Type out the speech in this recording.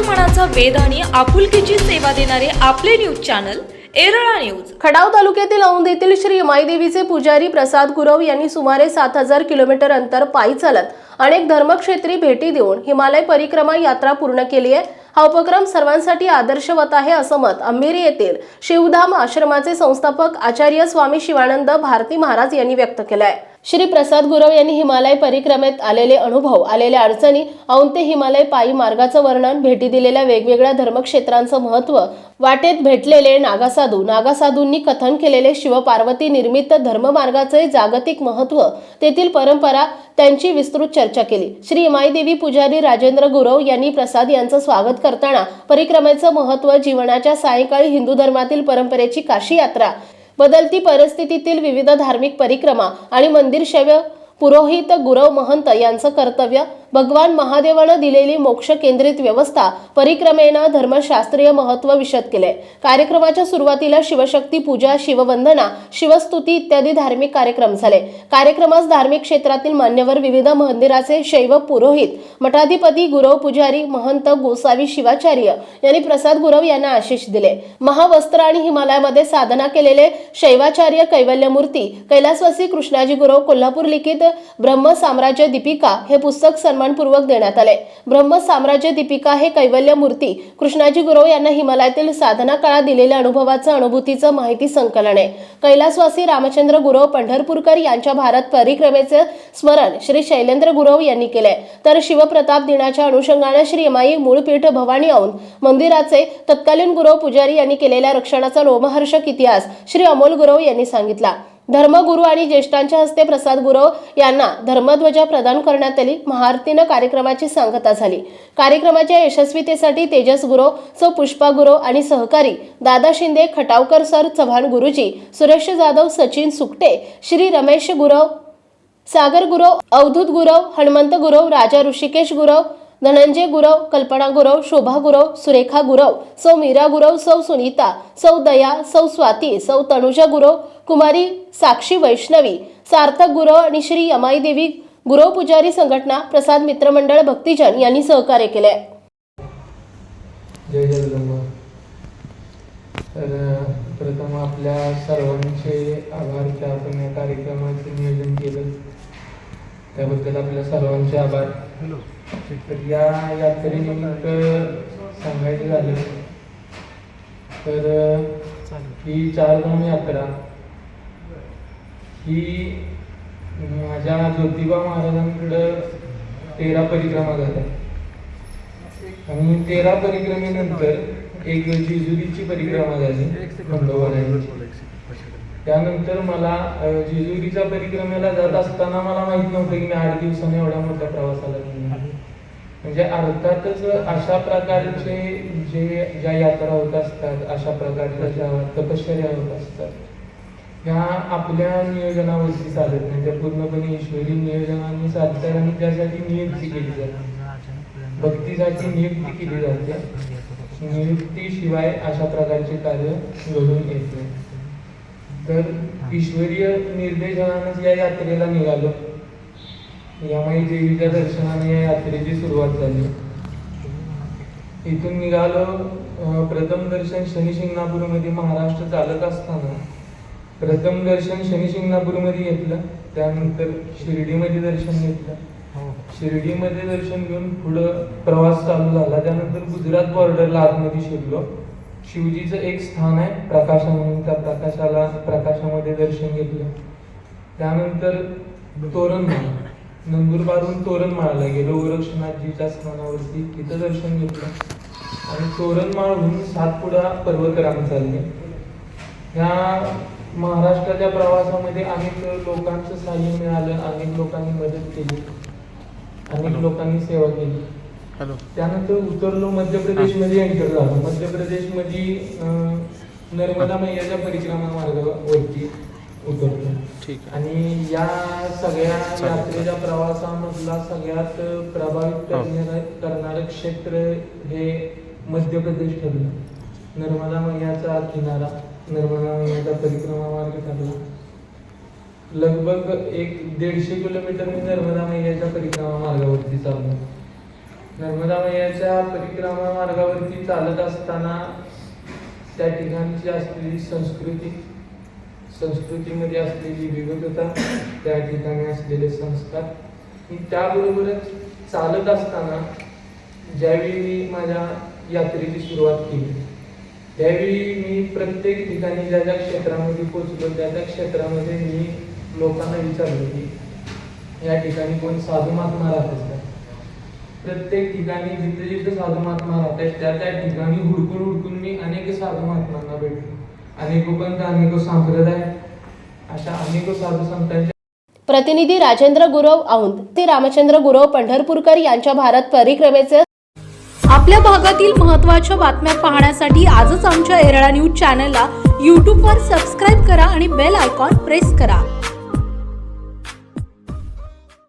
मनाचा वेद आणि आपुलकीची सेवा देणारे आपले न्यूज चॅनल एरळा न्यूज. खडाव तालुक्यातील औंध येथील श्री माईदेवीचे पुजारी प्रसाद गुरव यांनी सुमारे सात हजार किलोमीटर अंतर पायी चालत अनेक धर्मक्षेत्री भेटी देऊन हिमालय परिक्रमा यात्रा पूर्ण केली आहे. हा उपक्रम सर्वांसाठी आदर्शवत आहे असं मत अंबेरी येथील शिवधाम आश्रमाचे संस्थापक आचार्य स्वामी शिवानंद भारती महाराज यांनी व्यक्त केलं आहे श्री प्रसाद गुरव यांनी हिमालय परिक्रमेत आलेले अनुभव आलेल्या अडचणी औंते हिमालय पायी मार्गाचं वर्णन भेटी दिलेल्या वेगवेगळ्या धर्मक्षेत्रांचं महत्त्व वाटेत भेटलेले नागासाधू नागासाधूंनी कथन केलेले शिवपार्वती निर्मित धर्ममार्गाचे जागतिक महत्त्व तेथील परंपरा त्यांची विस्तृत चर्चा केली. श्री इमाईदेवी पुजारी राजेंद्र गुरव यांनी प्रसाद यांचं स्वागत करताना परिक्रमेचं महत्त्व जीवनाच्या सायंकाळी हिंदू धर्मातील परंपरेची काशी यात्रा बदलती परिस्थितीतील विविध धार्मिक परिक्रमा आणि मंदिर सेवा पुरोहित गुरव महंत यांचं कर्तव्य भगवान महादेवानं दिलेली मोक्ष केंद्रित व्यवस्था परिक्रमेनं धर्मशास्त्रीय महत्त्व विशद केले कार्यक्रमाच्या सुरुवातीला शिवशक्ती पूजा शिववंदना शिवस्तुती इत्यादी धार्मिक कार्यक्रम झाले. कार्यक्रमास धार्मिक क्षेत्रातील मान्यवर विविध मंदिराचे शैव पुरोहित मठाधिपती गुरव पुजारी महंत गोसावी शिवाचार्य यांनी प्रसाद गुरव यांना आशिष दिले. महावस्त्र आणि हिमालयामध्ये साधना केलेले शैवाचार्य कैवल्यमूर्ती कैलासवासी कृष्णाजी गुरव कोल्हापूर लिखित ब्रह्म साम्राज्य दीपिका हे पुस्तक सन्मान सन्मानपूर्वक देण्यात आले. ब्रह्म साम्राज्य दीपिका हे कैवल्य मूर्ती कृष्णाजी गुरव यांना हिमालयातील साधना काळात दिलेल्या अनुभवाचं अनुभूतीचं माहिती संकलन. आहे कैलासवासी रामचंद्र गुरव पंढरपूरकर यांच्या भारत परिक्रमेचे स्मरण श्री शैलेंद्र गुरव यांनी केले तर शिवप्रताप दिनाच्या अनुषंगाने श्री माई मूळपीठ भवानी औन मंदिराचे तत्कालीन गुरव पुजारी यांनी केलेल्या रक्षणाचा रोमहर्षक इतिहास श्री अमोल गुरव यांनी सांगितला. धर्मगुरू आणि ज्येष्ठांच्या हस्ते प्रसाद गुरव यांना धर्मध्वजा प्रदान करण्यात आली. महाआरतीनं कार्यक्रमाची सांगता झाली. कार्यक्रमाच्या यशस्वीतेसाठी तेजस गुरव सौ पुष्पा गुरव आणि सहकारी दादा शिंदे खटावकर सर चव्हाण गुरुजी सुरेश जाधव सचिन सुकटे श्री रमेश गुरव सागर गुरव अवधूत गुरव हनुमंत गुरव राजा ऋषिकेश गुरव धनंजय गुरव कल्पना गुरव शोभा गुरव सुरेखा गुरव सौ मीरा गुरव सौ सुनीता सौ दया सौ स्वाती सौ तनुजा गुरव कुमारी साक्षी वैष्णवी सार्थक गुरव आणि श्री यमाई देवी गुरव पुजारी संघटना प्रसाद मित्रमंडळ भक्तिजन यांनी सहकार्य केले. जय जगदंबा. तर प्रथम आपल्या सर्वांचे आभार की आपण या कार्यक्रमाचे नियोजन केलं. त्याबद्दल आपल्या सर्वांचे आभार. तर या यात्रेनिमित्त सांगायचं झालं तर ही चारधाम यात्रा ही माझ्या ज्योतिबा महाराजांकडं तेरा परिक्रमा झाल्या आणि तेरा परिक्रमेनंतर एक जेजुरीची परिक्रमा झाली खंडोबारायांची त्यानंतर मला जेजुरीच्या परिक्रमेला जात असताना मला माहीत नव्हतं की मी आठ दिवसाने एवढा मोठ्या प्रवासाला निघणार. म्हणजे अर्थातच अशा प्रकारचे जे ज्या यात्रा होत असतात अशा प्रकारच्या ज्या तपश्चर्या होत असतात ह्या आपल्या नियोजनावरती चालत नाही. त्या पूर्णपणे ईश्वरी नियोजनाने चालतात आणि त्यासाठी नियुक्ती केली जाते. भक्तीसाठी नियुक्ती केली जाते. नियुक्तीशिवाय अशा प्रकारचे कार्य घडून येत नाही. तर ईश्वरीय निर्देशनानंच या यात्रेला निघालो. यामाई देवीच्या दर्शनाने या यात्रेची सुरुवात झाली. इथून निघालो प्रथम दर्शन शनी शिंगणापूरमध्ये महाराष्ट्र चालत असताना. प्रथम दर्शन शनी शिंगणापूरमध्ये घेतलं त्यानंतर शिर्डीमध्ये दर्शन घेतलं. शिर्डीमध्ये दर्शन घेऊन पुढं प्रवास चालू झाला. त्यानंतर गुजरात बॉर्डरला आतमध्ये शिरलो. शिवजीचं एक स्थान आहे प्रकाशा म्हणून त्या प्रकाशाला प्रकाशामध्ये दर्शन घेतलं. त्यानंतर तोरणमाळ नंदुरबारहून तोरणमाळाला गेलो. गोरक्षनाथजीच्या स्थानावरती तिथं दर्शन घेतलं. आणि तोरणमाळहून सातपुडा पर्वतराम चालले. ह्या महाराष्ट्राच्या प्रवासामध्ये अनेक लोकांचं सहाय्य मिळालं अनेक लोकांनी मदत केली अनेक लोकांनी सेवा केली. हॅलो. त्यानंतर उतरलो मध्य प्रदेशमध्ये एंटर झालो. मध्य प्रदेशमध्ये अं, नर्मदा मैयाच्या परिक्रमा मार्गावरती उतरलो. ठीक आहे. आणि या सगळ्या. यात्रेच्या प्रवासामधला सगळ्यात प्रभावित. करणारं करणारं क्षेत्र हे मध्य प्रदेश ठरलं. नर्मदा मैयाचा किनारा नर्मदा मैयाचा परिक्रमा मार्ग ठरला. लगभग एक दीडशे किलोमीटर मी नर्मदा मैयाच्या परिक्रमा मार्गावरती चाललो. नर्मदा मैयाच्या परिक्रमा मार्गावरती चालत असताना त्या ठिकाणची असलेली संस्कृती संस्कृतीमध्ये असलेली विविधता त्या ठिकाणी असलेले संस्कार त्याबरोबरच चालत असताना ज्यावेळी मी माझ्या यात्रेची सुरुवात केली त्यावेळी मी प्रत्येक ठिकाणी ज्या ज्या क्षेत्रामध्ये पोचलो त्या त्या क्षेत्रामध्ये मी लोकांना विचारलं की या ठिकाणी कोण साधू महात्मा राहत असतात? प्रत्येक ठिकाणी जिथे जिथे साधू महात्मा राहतात त्या त्या ठिकाणी हुडकून हुडकून मी अनेक साधू महात्मांना भेटलो. अनेक पंथ अनेक संप्रदाय अशा अनेक साधू संतांच्या प्रतिनिधी राजेंद्र गुरव औंध ते रामचंद्र गुरव पंढरपूरकर यांच्या भारत परिक्रमेचे आपल्या भागातील महत्त्वाच्या बातम्या पाहण्यासाठी आजच आमच्या एरळा न्यूज चॅनलला यूट्यूबवर सबस्क्राईब करा आणि बेल आयकॉन प्रेस करा.